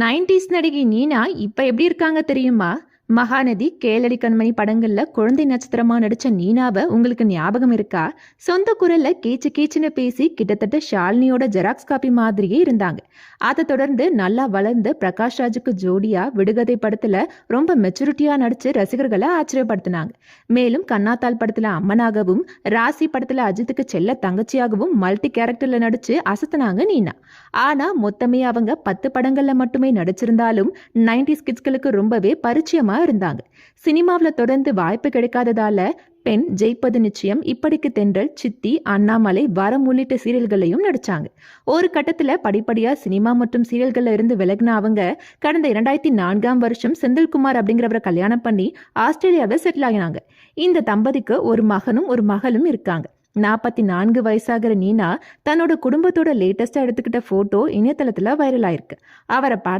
Nineties நடிகை நீனா இப்போ எப்படி இருக்காங்க தெரியுமா? மகாநதி கேளடி கண்மணி படங்கள்ல குழந்தை நட்சத்திரமா நடிச்ச நீனாவை உங்களுக்கு ஞாபகம் இருக்கா? சொந்த குரல்ல கீச்சு கீச்சுன்னு பேசி கிட்டத்தட்ட ஷாலினியோட ஜெராக்ஸ் காப்பி மாதிரியே இருந்தாங்க. அதை தொடர்ந்து நல்லா வளர்ந்து பிரகாஷ் ராஜுக்கு ஜோடியா விடுகதை படத்துல ரொம்ப மெச்சூரிட்டியா நடிச்சு ரசிகர்களை ஆச்சரியப்படுத்தினாங்க. மேலும் கண்ணாத்தாள் படத்துல அம்மனாகவும் ராசி படத்துல அஜித்துக்கு செல்ல தங்கச்சியாகவும் மல்டி கேரக்டர்ல நடிச்சு அசத்துனாங்க நீனா. ஆனா மொத்தமே அவங்க பத்து படங்கள்ல மட்டுமே நடிச்சிருந்தாலும் நைன்டிஸ் கிட்ஸ்களுக்கு ரொம்பவே பரிச்சயமா இருந்தாங்க. சினிமாவில் தொடர்ந்து வாய்ப்பு கிடைக்காததால பெண் ஜெயிப்பது நிச்சயம் இப்படிக்கு தென்றல் சித்தி அண்ணாமலை வரம் உள்ளிட்ட சீரியல்களையும் நடிச்சாங்க. ஒரு கட்டத்துல படிப்படியா சினிமா மற்றும் சீரியல்கள்ல இருந்து விலகின அவங்க கடந்த இரண்டாயிரத்தி நான்காம் வருஷம் செந்தில்குமார் அப்படிங்கிறவரை கல்யாணம் பண்ணி ஆஸ்திரேலியாவில் செட்டில் ஆகினாங்க. இந்த தம்பதிக்கு ஒரு மகனும் ஒரு மகளும் இருக்காங்க. நாற்பத்தி நான்கு வயசாகிற நீனா தன்னோட குடும்பத்தோட லேட்டஸ்டா எடுத்துக்கிட்ட போட்டோ இணையதளத்துல வைரல் ஆயிருக்கு. அவரை பார்த்து